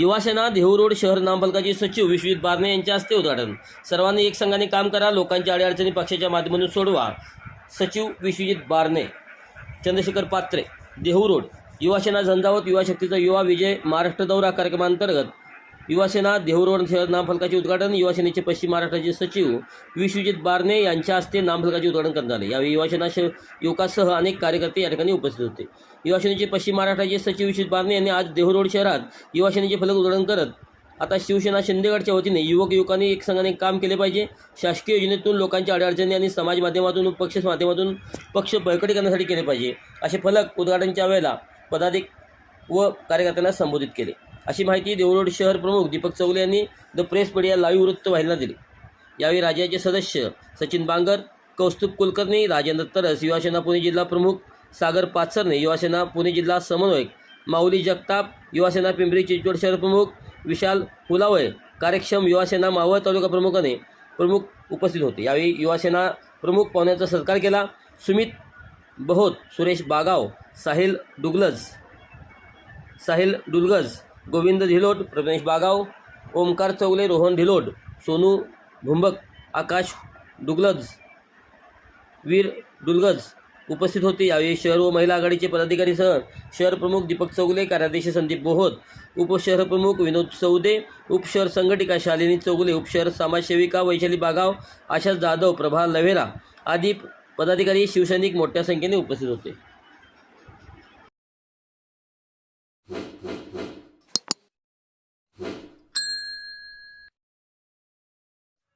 Yuvasena Dehu road शहर नामफलकाचे सचिव विश्वजित बारणे यांच्या हस्ते उद्घाटन. सर्वांनी एक संघाने काम करा लोकांच्या अडीअडचणी पक्षाच्या माध्यमातून सोडवा. सचिव विश्वजित बारणे चंद्रशेखर पात्रे देहू रोड युवासेना झंझावत युवा शक्तीचा युवा विजय महाराष्ट्र दौरा कार्यक्रमांतर्गत युवासेना देहूरोड शहर नामफलकाचे उद्घाटन युवासेनेचे पश्चिम महाराष्ट्राचे सचिव विश्वजित बारणे यांच्या हस्ते नामफलकाचे उद्घाटन करण्यात आले. यावेळी युवासेना श युवकासह अनेक कार्यकर्ते या ठिकाणी उपस्थित होते. युवासेनेचे पश्चिम महाराष्ट्राचे सचिव विश्वजित बारणे यांनी आज देहूरोड शहरात युवासेनेचे फलक उद्घाटन करत आता शिवसेना शिंदेगडच्या वतीने युवक युवकांनी एक संघाने काम केले पाहिजे. शासकीय योजनेतून लोकांच्या अडीअडचणी आणि समाज माध्यमातून पक्ष माध्यमातून पक्ष बळकटी करण्यासाठी केले पाहिजे. असे फलक उद्घाटनच्या वेळेला पदाधिक व कार्यकर्त्यांना संबोधित केले. अशी माहिती देवरोड शहर प्रमुख दीपक चौले यांनी द प्रेस मीडिया लाईव्ह वृत्तवाहिनीला दिली. यावेळी राज्याचे सदस्य सचिन बांगर कौस्तुभ कुलकर्णी राजेंद्र तरस युवासेना पुणे जिल्हा प्रमुख सागर पाचरणे युवासेना पुणे जिल्हा समन्वयक माऊली जगताप युवासेना पिंपरी चिंचवड शहर प्रमुख विशाल हुलावय कार्यक्षम युवासेना मावळ तालुका प्रमुखाने प्रमुख उपस्थित होते. यावेळी युवासेना प्रमुख पाहुण्याचा सत्कार केला. सुमित बहोत सुरेश बागाव साहिल डुगलज साहिल डुलगज गोविंद ढिलोट प्रमेश बागाव ओमकार चौगले रोहन ढिलोट सोनू भुंबक आकाश डुगलज वीर डुलगज उपस्थित होते. यावेळी शहर व महिला आघाडीचे पदाधिकारीसह शहर प्रमुख दीपक चौगले कार्याध्यक्ष संदीप बोहोत उपशहर प्रमुख विनोद सौदे उपशहर संघटिका शालिनी चौगुले उपशहर समाजसेविका वैशाली बागाव आशा जाधव प्रभा लव्हेरा आदी पदाधिकारी शिवसैनिक मोठ्या संख्येने उपस्थित होते.